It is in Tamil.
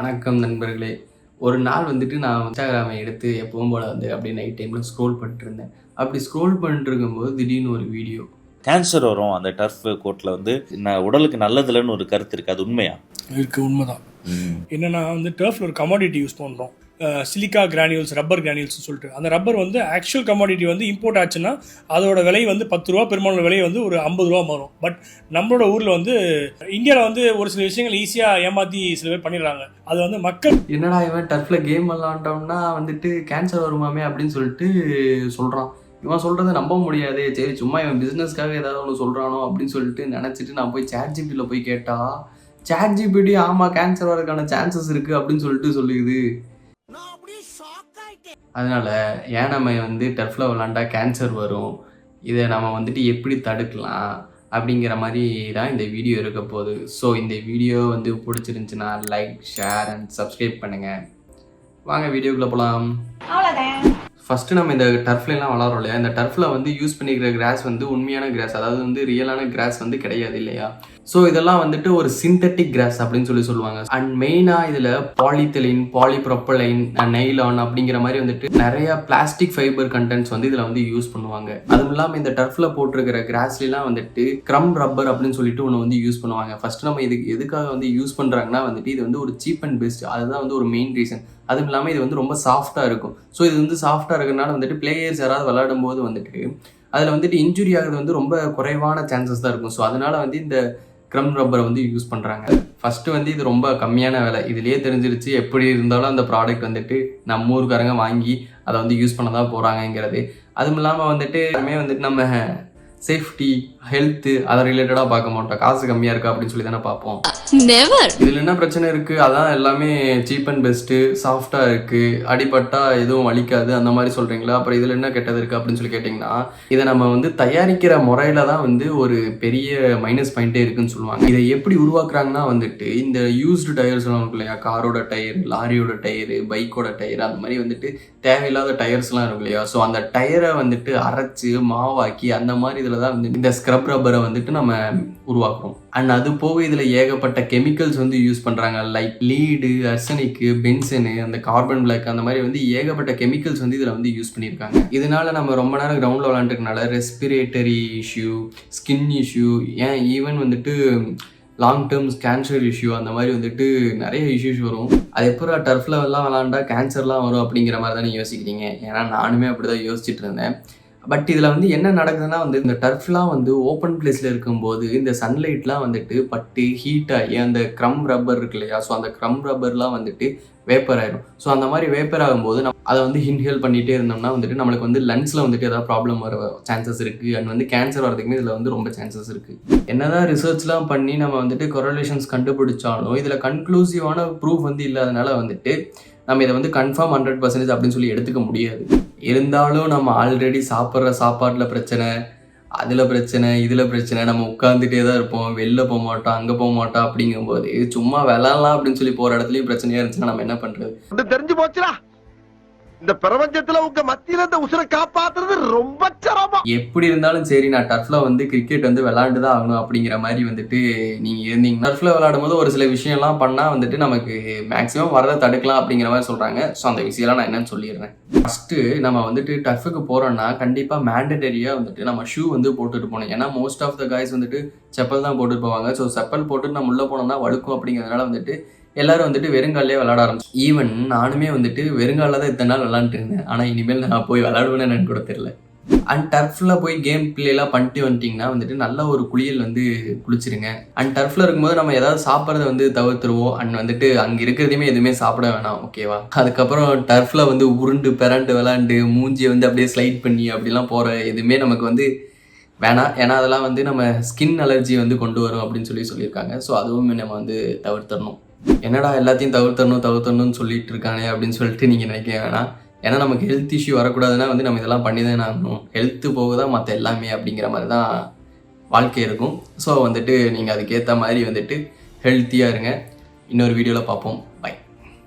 வணக்கம் நண்பர்களே. ஒரு நாள் வந்துட்டு நான் இன்ஸ்டாகிராமை எடுத்து எப்பவும் போல் வந்து அப்படியே நைட் டைமில் ஸ்க்ரோல் பண்ணிட்டு இருந்தேன் அப்படி ஸ்க்ரோல் பண்ணிட்டு இருக்கும்போது திடீர்னு ஒரு வீடியோ கேன்சர் வரும் அந்த டர்ஃப் கோட்டில் வந்து. ந- உடலுக்கு நல்லதில்லைன்னு ஒரு கருத்து இருக்கு. அது உண்மையா? இருக்கு உண்மைதான். என்னன்னா வந்து டர்ஃப்ல ஒரு கமாடிட்டி யூஸ் பண்ணுறோம் சிலிக்கா கிரானியூல்ஸ் ரப்பர் கிரானியூல்ஸ் சொல்லிட்டு. அந்த ரப்பர் வந்து ஆக்சுவல் கமாடிட்டி வந்து இம்போர்ட் ஆச்சுன்னா அதோட விலை வந்து பத்து ரூபா பெரும்பாலான விலை வந்து ஒரு ஐம்பது ரூபா மாறும். பட் நம்மளோட ஊரில் வந்து இந்தியாவில் வந்து ஒரு சில விஷயங்கள் ஈஸியாக ஏமாற்றி சில பேர் பண்ணிடுறாங்க. அது வந்து மக்கள் என்னடா இவன் டர்ஃபில் கேம் விளாண்டோம்னா வந்துட்டு கேன்சர் வருமாமே அப்படின்னு சொல்லிட்டு சொல்கிறான் இவன் சொல்கிறத நம்ப முடியாது. சரி சும்மா இவன் பிஸ்னஸ்க்காக ஏதாவது ஒன்று சொல்கிறானோ அப்படின்னு சொல்லிட்டு நினச்சிட்டு நான் போய் சேட் ஜிபியில் போய் கேட்டால் சேட் ஜிபிடி ஆமாம் கேன்சர் வரதுக்கான சான்சஸ் இருக்குது அப்படின்னு சொல்லிட்டு சொல்லுது. அதனால ஏன் நம்ம வந்து டர்ஃபில் விளாண்டா கேன்சர் வரும்? இதை நம்ம வந்துட்டு எப்படி தடுக்கலாம்? அப்படிங்கிற மாதிரி தான் இந்த வீடியோ இருக்க போகுது. ஸோ இந்த வீடியோ வந்து பிடிச்சிருந்துச்சுன்னா லைக் ஷேர் அண்ட் சப்ஸ்கிரைப் பண்ணுங்கள் வாங்க வீடியோக்குள்ளே போகலாம் ஃபஸ்ட்டு நம்ம இந்த டர்ஃப்லாம் வளரோம் இல்லையா? இந்த டர்ஃபில் வந்து யூஸ் பண்ணிக்கிற கிராஸ் வந்து உண்மையான கிராஸ் அதாவது வந்து ரியலான கிராஸ் வந்து கிடையாது இல்லையா? ஸோ இதெல்லாம் வந்துட்டு ஒரு சிந்தட்டிக் கிராஸ் அப்படின்னு சொல்லி சொல்லுவாங்க. அண்ட் மெயினாக இதில் பாலித்தலின் பாலிப்ரொப்பலைன் நெய்லான் அப்படிங்கிற மாதிரி வந்துட்டு நிறைய பிளாஸ்டிக் ஃபைபர் கண்டென்ட்ஸ் வந்து இதில் வந்து யூஸ் பண்ணுவாங்க. அதுவும் இல்லாமல் இந்த டர்ஃபில் போட்டிருக்கிற கிராஸ்லாம் வந்துட்டு க்ரம் ரப்பர் அப்படின்னு சொல்லிட்டு ஒன்று வந்து யூஸ் பண்ணுவாங்க. ஃபர்ஸ்ட் நம்ம இதுக்கு எதுக்காக வந்து யூஸ் பண்ணுறாங்கன்னா வந்துட்டு இது வந்து ஒரு சீப் அண்ட் பெஸ்ட் அதுதான் வந்து ஒரு மெயின் ரீசன் அதுவும் இல்லாமல் இது வந்து ரொம்ப சாஃப்டாக இருக்கும். ஸோ இது வந்து சாஃப்டாக இருக்கிறனால வந்துட்டு பிளேயர்ஸ் யாராவது விளையாடும் போது வந்துட்டு அதில் வந்துட்டு இன்ஜுரி ஆகிறது வந்து ரொம்ப குறைவான சான்சஸ் தான் இருக்கும். ஸோ அதனால் வந்து இந்த க்ரம் ரப்பரை வந்து யூஸ் பண்ணுறாங்க ஃபஸ்ட்டு வந்து இது ரொம்ப கம்மியான விலை. இதுலேயே தெரிஞ்சிருச்சு எப்படி இருந்தாலும் அந்த ப்ராடக்ட் வந்துட்டு நம்ம ஊருக்காரங்க வாங்கி அதை வந்து யூஸ் பண்ண தான் போகிறாங்கங்கிறது அதுவும் இல்லாமல் வந்துட்டு எல்லாமே வந்துட்டு நம்ம சேஃப்டி ஹெல்த்து அதை ரிலேட்டடாக பார்க்க மாட்டோம். காசு கம்மியாக இருக்கா அப்படின்னு சொல்லி தானே பார்ப்போம். இதில் என்ன பிரச்சனை இருக்குது அதான் எல்லாமே சீப் அண்ட் பெஸ்ட்டு சாஃப்டாக இருக்குது அடிபட்டா எதுவும் வலிக்காது. அந்த மாதிரி சொல்கிறீங்களா அப்புறம் இதில் என்ன கெட்டது இருக்குது அப்படின்னு சொல்லி கேட்டிங்கன்னா இதை நம்ம வந்து தயாரிக்கிற முறையில் தான் வந்து ஒரு பெரிய மைனஸ் பாயிண்ட்டே இருக்குன்னு சொல்லுவாங்க. இதை எப்படி உருவாக்குறாங்கன்னா வந்துட்டு இந்த யூஸ்டு டயர்ஸ் எல்லாம் இருக்கு இல்லையா? காரோட டயர் லாரியோட டயரு பைக்கோட டயர் அந்த மாதிரி வந்துட்டு தேவையில்லாத டயர்ஸ்லாம் இருக்கு இல்லையா? ஸோ அந்த டயரை வந்துட்டு அரைச்சு மாவாக்கி அந்த மாதிரி இதில் தான் வந்து இந்த ஸ்க்ரப் ரப்பரை வந்துட்டு நம்ம உருவாக்குறோம். அண்ட் அது போக இதில் ஏகப்பட்ட கெமிக்கல்ஸ் வந்து யூஸ் பண்ணுறாங்க லைக் லீடு அர்சனிக்கு பென்சனு அந்த கார்பன் பிளாக் அந்த மாதிரி வந்து ஏகப்பட்ட கெமிக்கல்ஸ் வந்து இதில் வந்து யூஸ் பண்ணியிருக்காங்க. இதனால நம்ம ரொம்ப நேரம் கிரவுண்டில் விளாண்டுருக்கனால ரெஸ்பிரேட்டரி இஷ்யூ ஸ்கின் இஷ்யூ ஏன் ஈவன் வந்துட்டு லாங் டேர்ம்ஸ் கேன்சர் இஷ்யூ அந்த மாதிரி வந்துட்டு நிறைய இஷ்யூஸ் வரும். அது எப்போ டர்ஃபில் எல்லாம் விளாண்டா கேன்சர்லாம் வரும் அப்படிங்கிற மாதிரி தானே யோசிக்கிறீங்க. ஏன்னா நானுமே அப்படி தான் யோசிச்சுட்டு இருந்தேன். பட் இதில் வந்து என்ன நடக்குதுன்னா வந்து இந்த டர்ஃப்லாம் வந்து ஓப்பன் பிளேஸில் இருக்கும்போது இந்த சன்லைட்லாம் வந்துட்டு பட்டு ஹீட் ஆகி அந்த க்ரம் ரப்பர் இருக்கு இல்லையா? ஸோ அந்த க்ரம் ரப்பர்லாம் வந்துட்டு வேப்பர் ஆயிடும் ஸோ அந்த மாதிரி வேப்பர் ஆகும்போது நம்ம அதை வந்து இன்ஹேல் பண்ணிகிட்டே இருந்தோம்னா வந்துட்டு நம்மளுக்கு வந்து லங்ஸில் வந்துட்டு ஏதாவது ப்ராப்ளம் வர சான்சஸ் இருக்குது அண்ட் வந்து கேன்சர் வரதுக்குமே இதில் வந்து ரொம்ப சான்சஸ் இருக்குது என்னதான் ரிசர்ச்லாம் பண்ணி நம்ம வந்துட்டு கொரலேஷன்ஸ் கண்டுபிடிச்சாலும் இதில் கன்க்ளூசிவான ப்ரூஃப் வந்து இல்லாதனால வந்துட்டு நம்ம இதை வந்து கன்ஃபார்ம் ஹண்ட்ரட் பர்சன்டேஜ் அப்படின்னு சொல்லி எடுத்துக்க முடியாது. இருந்தாலும் நம்ம ஆல்ரெடி சாப்பிட்ற சாப்பாட்டில் பிரச்சனை அதில் பிரச்சனை இதில் பிரச்சனை நம்ம உட்காந்துட்டே தான் இருப்போம். வெளில போக மாட்டோம் அங்கே போக மாட்டோம் அப்படிங்கும்போது சும்மா விளாட்லாம் அப்படின்னு சொல்லி போகிற இடத்துலையும் பிரச்சனையாக இருந்துச்சுன்னா நம்ம என்ன பண்ணுறது தெரிஞ்சு போச்சுடா. இந்த பிரபஞ்சத்துல உங்க மத்தியில இந்த உசுரை காப்பாத்துறது ரொம்ப சிரமம். எப்படி இருந்தாலும் சரி நான் டர்ஃப்ல வந்து கிரிக்கெட் வந்து விளாண்டு தான் ஆகணும் அப்படிங்கிற மாதிரி வந்துட்டு நீங்க இருந்தீங்க டர்ஃப்ல விளையாடும் போது ஒரு சில விஷயம்லாம் பண்ணா வந்துட்டு நமக்கு மேக்ஸிமம் வரதை தடுக்கலாம் அப்படிங்கிற மாதிரி சொல்றாங்க. ஸோ அந்த விஷயம்லாம் நான் என்னன்னு சொல்லிடுறேன். ஃபர்ஸ்ட் நம்ம வந்துட்டு டஃபுக்கு போறோம்னா கண்டிப்பா மேண்டடரியா வந்துட்டு நம்ம ஷூ வந்து போட்டுட்டு போகணும். ஏன்னா மோஸ்ட் ஆஃப் த காய்ஸ் வந்துட்டு செப்பல் தான் போட்டுட்டு போவாங்க. ஸோ செப்பல் போட்டு நம்ம உள்ள போனோம்னா வழுக்கும் அப்படிங்கிறதுனால வந்துட்டு எல்லாரும் வந்துட்டு வெறுங்காலே விளாட ஆரம்பிச்சு ஈவன் நானுமே வந்துட்டு வெறுங்காலில் தான் இத்தனை நாள் விளாண்டுட்டு இருந்தேன். ஆனால் இனிமேல் நான் போய் விளாடுவேன்னு எனக்கு கூட தெரியல. அண்ட் டர்ஃபில் போய் கேம் பிளேலாம் பண்ணிட்டு வந்துட்டிங்கன்னா வந்துட்டு நல்ல ஒரு குளியல் வந்து குளிச்சிருங்க. அண்ட் டர்ஃபில் இருக்கும்போது நம்ம ஏதாவது சாப்பிட்றத வந்து தவிர்த்துருவோம். அண்ட் வந்துட்டு அங்கே இருக்கிறதையுமே எதுவுமே சாப்பிட வேணாம். ஓகேவா அதுக்கப்புறம் டர்ஃபில் வந்து உருண்டு பெரண்டு விளாண்டு மூஞ்சியை வந்து அப்படியே ஸ்லைட் பண்ணி அப்படிலாம் போகிற எதுவுமே நமக்கு வந்து வேணாம். ஏன்னா அதெல்லாம் வந்து நம்ம ஸ்கின் அலர்ஜி வந்து கொண்டு வரும் அப்படின்னு சொல்லி சொல்லியிருக்காங்க. ஸோ அதுவும் நம்ம வந்து தவிர்த்தரணும் என்னடா எல்லாத்தையும் தவிர்த்தரணும் தவிர்த்தரணும்னு சொல்லிட்டு இருக்கானே அப்படின்னு சொல்லிட்டு நீங்கள் நினைக்க வேணாம். ஏன்னா நமக்கு ஹெல்த் இஷ்யூ வரக்கூடாதுன்னா வந்து நம்ம இதெல்லாம் பண்ணி தானே ஆகணும். ஹெல்த்து போக தான் மற்ற எல்லாமே அப்படிங்கிற மாதிரி தான் வாழ்க்கை இருக்கும். ஸோ வந்துட்டு நீங்கள் அதுக்கேற்ற மாதிரி வந்துட்டு ஹெல்த்தியாக இருங்க. இன்னொரு வீடியோவில் பார்ப்போம். பை